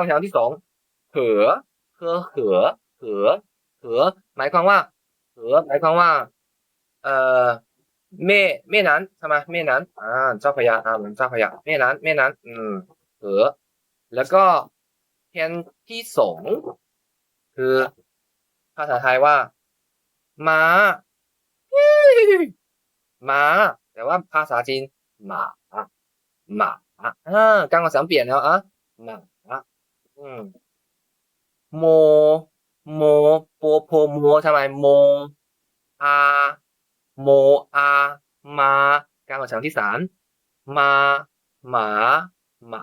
คำถามที่สองเหอเหอเหอเหอเหอหมายความว่าเหอหมายความว่า เอ่อเม่เม่นั้นใช่ไหมเม่นั้นอ่าเจ้าพยาอ่าเจ้าพยาเม่นั้นเม่นั้น อืมเหอแล้วก็เพีนที่สองคือภาษาไทยว่าม้าม้า แต่ว่าภาษาจีนหมาหมาอ่ากาสั่มเปลี่ยนแล้วอะ โม โมโปโพโมทำไมโมอาโมอามาการออกเสียงที่สามมาหมาหมา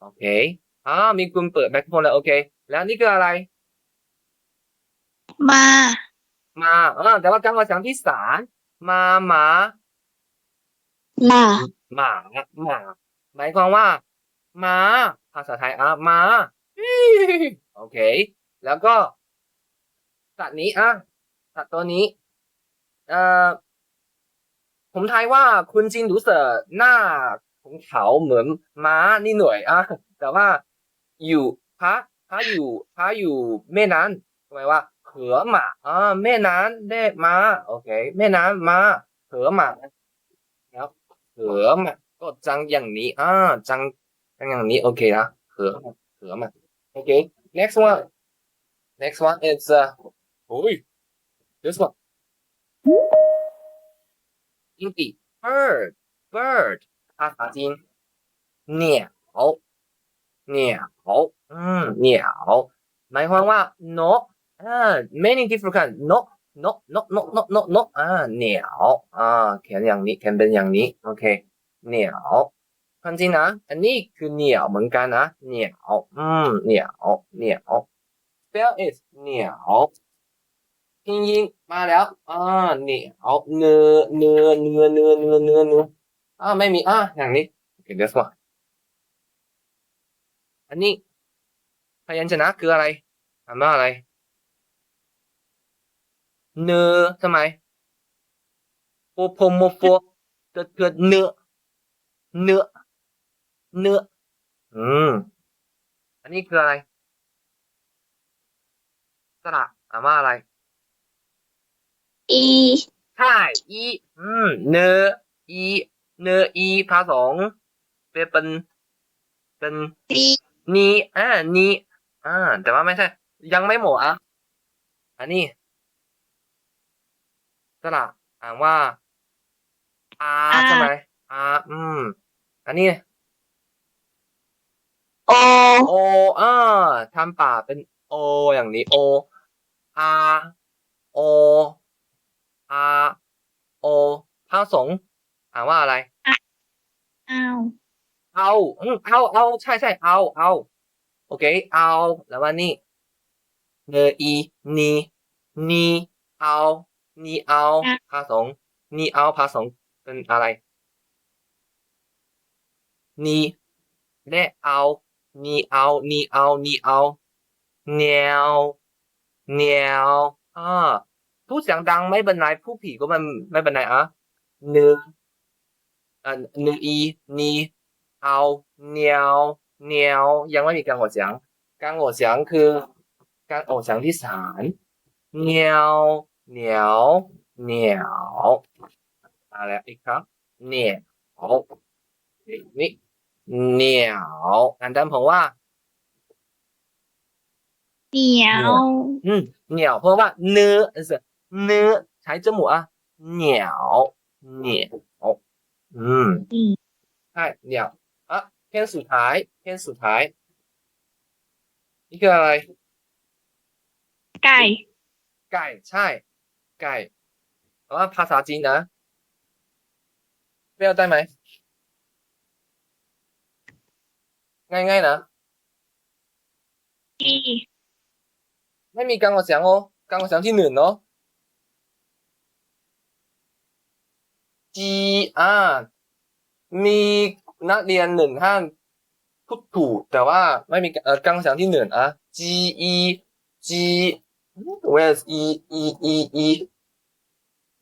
โอเคอ่ามีคุณเปิดแมคโครโฟนแล้วโอเค แล้วนี่คืออะไร มา มาเออแต่ว่าการออกเสียงที่สามมาหมามาหมาหมาหมายความว่าม้า ภาษาไทยอะมาโอเค แล้วก็สัตว์นี้อะสัตว์ตัวนี้เอ่อผมทายว่าคุณจินรู้สึกหน้าของเขาเหมือนม้านิดหน่อยอะแต่ว่าอยู่พระพระอยู่พระอยู่แม่น้ำหมายว่าเหอหมาอ่าแม่น้ำได้ม้าโอเค แม่น้ำม้าเหอหมาครับเหอหมาก็จังอย่างนี้อ่าจัง อย่างนี้โอเคนะเหอเหอหมาโอเค next one next one is uh โอ้ย this one อังกฤษ bird bird ภาษาจีนเหนียวเหนียวอืมเหนียวหมายความว่านกอ่า many different kind นกนกนกนกนกนกนกอ่าเหนียวอ่าเขียนอย่างนี้เขียนเป็นอย่างนี้โอเคเหนียว ความจริงนะ อันนี้คือเหนียวเหมือนกันนะ เหนียว อืม เหนียว เหนียว spell is เหนียว拼音มาแล้ว อ่านี่เอาเนื้อเนื้อเนื้อเนื้อเนื้อเนื้อเนื้ออ่าไม่มี อ่าอย่างนี้โอเค this one อันนี้พยัญชนะคืออะไรอ่านว่าอะไร เนื้อใช่ไหมโปโพโมโฟเกิดเกิดเนื้อเนื้อ เนื้อ อืม อันนี้คืออะไร สระอ่านว่าอะไร อีใช่อี อืม เนออี เนออีผสมเป็นเป็นเป็นดีนีอ่านีอ่า แต่ว่าไม่ใช่ ยังไม่หมดอะ อันนี้สระอ่านว่าอาใช่ไหมอาอืม อันนี้ โอ โออ่าทำป่ากเป็นโออย่างนี้โออาโออาโอผสมอ่านว่าอะไร อ้าวเอาอืมเอาเอาใช่ใช่เอาเอาโอเค เอาแล้วว่านี่เนออีนีนีเอานีเอาผสมนีเอาผสมเป็นอะไรนีและเอา นีเอานีเอานีเอาแนวแนวอ่าพูดเสียงดังไม่เป็นไรพูดผีก็มันไม่เป็นไรอะเนื้ออ่าเนื้ออีนีเอาเหนียวเหนียวยังไม่มีการออกเสียงการออกเสียงคือ การออกเสียงที่สามเหนียวเหนียวเหนียวมาแล้วอีกครั้งเหนียวนี่ เหนียวอันดันผมว่าเหนียวอืมเหนียวเพราะว่าเนื้อเนื้อใช้จมูกอะเหนียวเหนียวอืมอืมใช่เหนียวอะเพลงสุดท้ายเพลงสุดท้ายนี่คืออะไร ไก่ ไก่ใช่ ไก่แต่ว่าภาษาจีนนะเปรี้ยวได้ไหม ง่ายๆนะอีไม่มีการออกเสียงโอ้การออกเสียงที่หนึ่งเนาะจีอ่ามีนักเรียนหนึ่งห้างพูดถูกแต่ว่าไม่มีเอ่อการออกเสียงที่หนึ่งอะ G E G where is E E E E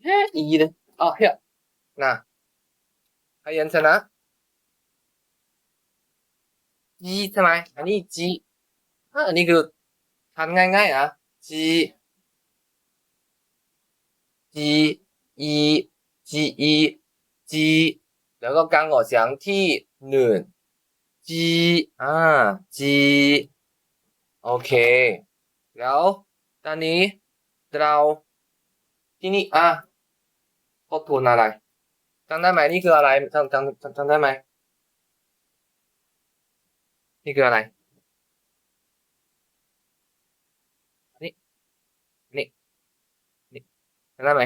เฮ้ E เลยอ๋อ here น่ะพยัญชนะ จีใช่ไหมอันนี้จีอันนี้คือทำง่ายๆนะจีจีอีจีอีจีแล้วก็การออกเสียงที่หนึ่งจีอ่าจีโอเค แล้วตอนนี้เราที่นี่อะทบทวนอะไรจำได้ไหมนี่คืออะไรจำจำจำจำได้ไหม นี่คืออะไรนี่นี่นี่จำได้ไหม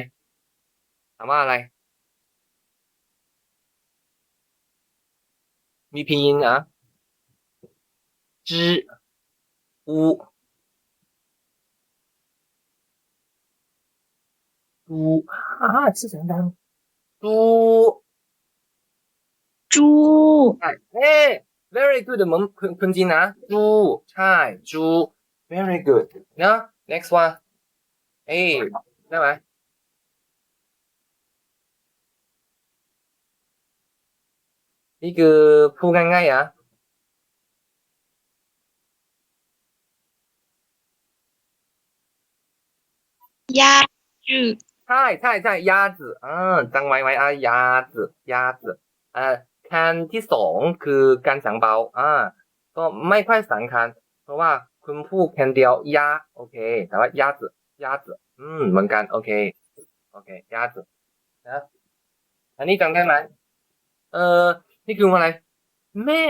ถามว่าอะไร มี拼音啊知乌猪啊，是什么单？猪， จู 哎哎 very good เหมือนคุณจีนนะจูใช่จู very good เนะ next one เอ้ได้ไหมนี่คือพูดง่ายๆอะยาจืใช่ใช่ใช่ยาจือ่าจังว้ไว้อะยาจืยาจือ่า คานที่สองคือการสังเบาอ่าก็ไม่ค่อยสำคัญเพราะว่าคุณพูดแคนเดียวยาโอเค แต่ว่ายาจืยาจอืมเหมือนกัน โอเค โอเคยาจืนะอันนี้จำได้ไหมเออนี่คืออะไร แม่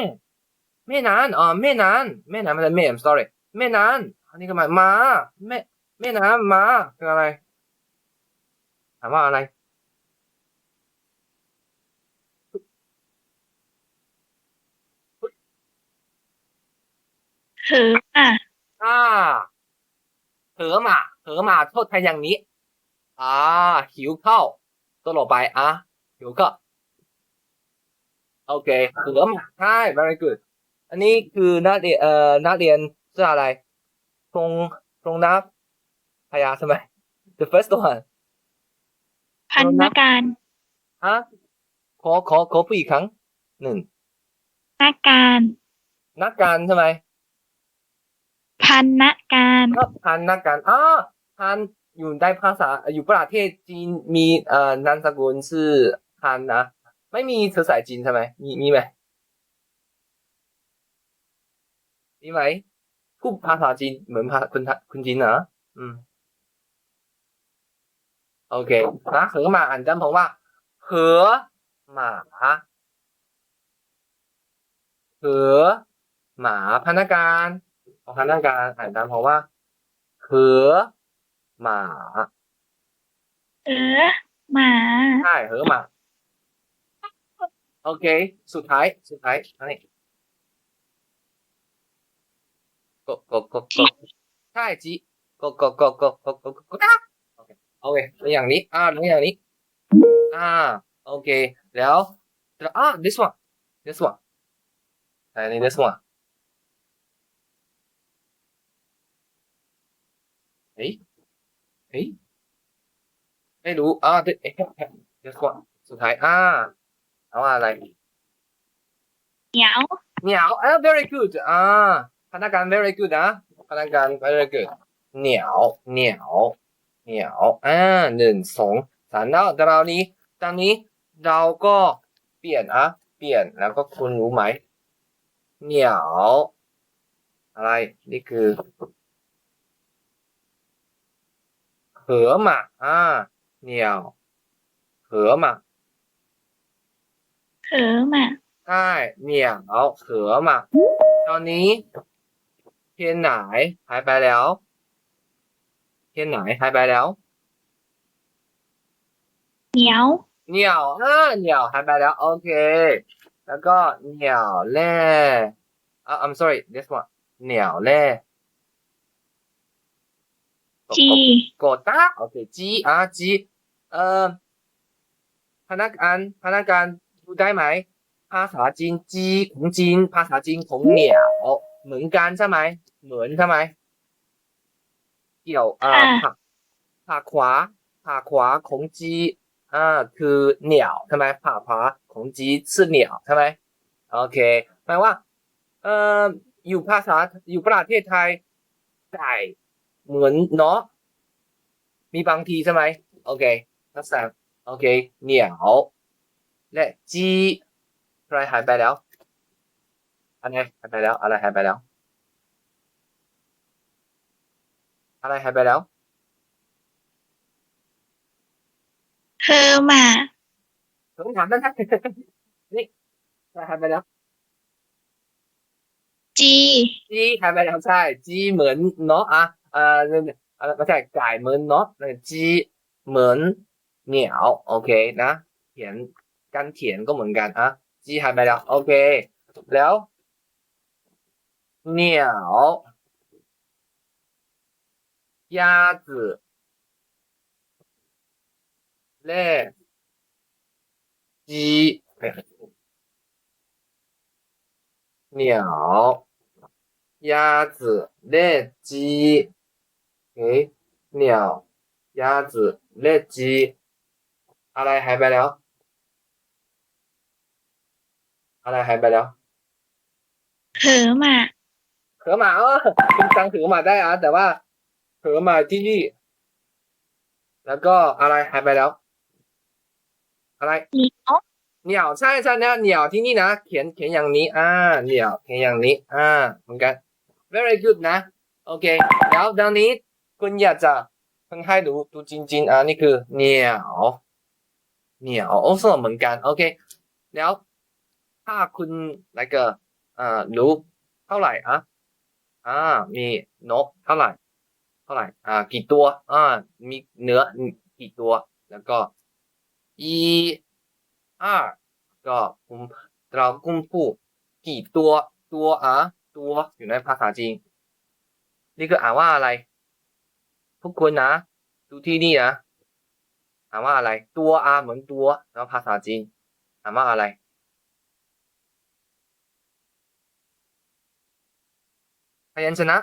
แม่นานอ๋อแม่นานแม่นานไม่ใช่แม่ I'm sorry แม่นานอันนี้ก็หมายมาแม่แม่นานมาคืออะไรถามว่าอะไร เหออะอ่าเหอหมาเหอหมาโทษไทยอย่างนี้ อ่า หิวข้าวตัวต่อไปอะหิวข้าวโอเคเหอหมาใช่ very good อันนี้คือนักเรียนเอ่อนักเรียนชื่ออะไรตรงตรงนับพยาใช่ไหม the first one พันธการฮะขอขอขอพูดอีกครั้งหนึ่งนาการนักการใช่ไหม พันธการก็พันนักการอ่าพันอยู่ในภาษาอยู่ประเทศจีนมีเอ่อนามสกุลชื่อพันนะไม่มีเชื้อสายจีนใช่ไหมมีมีไหมมีไหมพูดภาษาจีนเหมือนภาคุณคุณจีนเหรออืม โอเคนะเหอหมาอ่านจำผมว่าเหอหมาเหอหมาพนักงาน ของพนักานอ่านตามเพราะว่าเขือหมาเออหมาใช่เขือหมาโอเค สุดท้าย สุดท้ายนนี้กดกดกดกดใช่จีกดกดกดกดกดกดกดโอเคโอเคเป็นอย่างนี้อ่าเป็นอย่างนี้อ่าโอเคแล้วแล้วอ่า this one this one อันนี้ this one เฮ้ยเฮ้ยไม่รู้อ่าเอ๊ะเอ๊ะเอ๊ะ this one สุดท้ายอ่าเอาว่าอะไรเหนียวเหนียวเออ very good อ่าพนักงาน very good นะพนักงาน very good เหนียวเหนียวเหนียวอ่าหนึ่งสองสามแล้วแต่เรานี้ตอนนี้เราก็เปลี่ยนอะเปลี่ยนแล้วก็คุณรู้ไหมเหนียวอะไรนี่คือ เขือหมาอ่าเหนียวเขือหมาเขอหมาใช่เหนียวเขือหมาตอนนี้ เทียนไหนหายไปแล้ว เทียนไหนหายไปแล้ว เหนียวเหนียวเออเหนียวหายไปแล้ว โอเค แล้วก็เหนียวแร่อะ I'm sorry this one เหนียวแร่ จี กดตาโอเคจีอะจีเอ่อพนักงานพนักงานพูดได้ไหมภาษาจีนจีของจีนภาษาจีนของเหนียวเหมือนกันใช่ไหมเหมือนใช่ไหมเกี่ยวอ่าผักผักขวาผักขวาของจีอ่าคือเหนียวใช่ไหมผักขวาของจี是เหนียวใช่ไหมโอเคแปลว่าเอ่ออยู่ภาษาอยู่ประเทศไทยไก่ เหมือนเนาะมีบางทีใช่ไหมโอเคนักแสดงโอเคเหนียวและจีอะไรหายไปแล้วอะไรหายไปแล้ว อะไรหายไปแล้ว อะไรหายไปแล้วเธอหมาผมถามนั่นนะนี่อะไรหายไปแล้วจีจีหายไปแล้วใช่จีเหมือนเนาะอะ เอ่อเอ่อไม่ใช่ไก่เหมือนเนาะ那个จีเหมือนเหนียวโอเคนะเขียนกันเขียนก็เหมือนกันอ่ะจีหายไปแล้วโอเค แล้วเหนียว鸭子และ鸡เหนียว鸭子และ鸡 诶เหนียว鸭子และ鸡อะไรหายไปแล้ว อะไรหายไปแล้ว เธอหมา เขือหมาเออคุณจังถือหมาได้อะแต่ว่าเขือหมาที่นี่ แล้วก็อะไรหายไปแล้ว อะไร เหนียว เหนี่ยวใช่ใช่เนี่ยเหนี่ยวที่นี่นะ เขียนเขียนอย่างนี้ อ่าเหนี่ยวเขียนอย่างนี้ อ่าเหมือนกัน very good นะ โอเค แล้วดังนี้ กุญยาจะเพิ่งให้ดูดูจริงๆอะนี่คือเหนียเนียวโอสเหมือนกันโอเค แล้วถ้าคุณอะไรก็เอ่ารู้เท่าไหร่อะอ่ามีนกเท่าไหร่ เท่าไหร่อ่ากี่ตัวอ่ามีเนื้อกี่ตัว แล้วก็อีอ่ก็กุมเรากุมผู้กี่ตัวตัวอะตัวอยู่ในภาษาจีนนี่คืออ่านว่าอะไร ทุกคนนะ ดูที่นี่นะอ่านว่าอะไร ตัวอะเหมือนตัวแล้วภาษาจีนอ่านว่าอะไร พยัญชนะ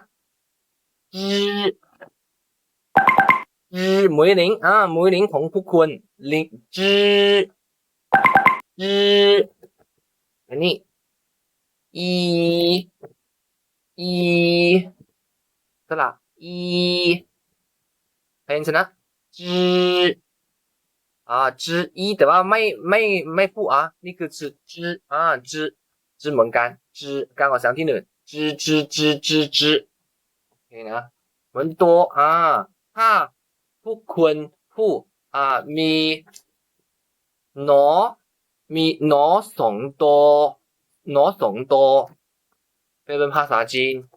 จื้อจื้อหมวยหลิงอ่าหมวยหลิงของทุกคนลิงจื้อจื้ออันนี้อีอีสระอี 发音成呢之啊之一对吧？没没没不啊，那个是之啊之之门干之刚好想听的之之之之之，可以呢？门多啊，哈不困不啊咪挪咪挪怂多挪怂多，飞奔怕啥精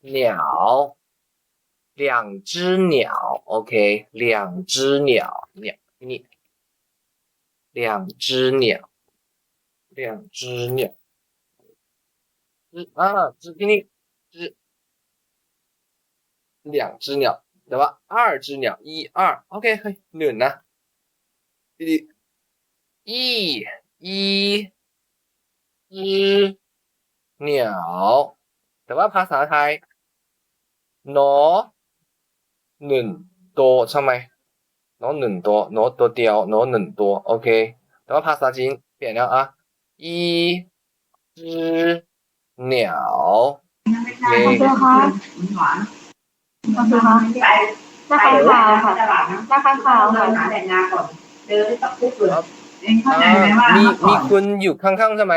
鸟。两只鸟，OK，两只鸟，鸟你两只鸟，两只鸟。只啊，只给你只两只鸟，对吧？二只鸟，一二，OK，可以，หนึ่งนะดีๆ一一只鸟แต่ว่าภาษาไทยหนอ หนึ่งตัวใช่ไหมโนหนึ่งตัวโนตังเดียวโนหนึ่งตัวโอเคแต่ว่าภาษาจีนเปลี่ยนแล้วอะอีจื้อเหนียวเย้หน้าข้างขาวค่ะหน้าข้างขาวค่ะหาแต่งงานก่อนเดินตะคุบเลยมีมีคุณอยู่ข้างๆใช่ไหม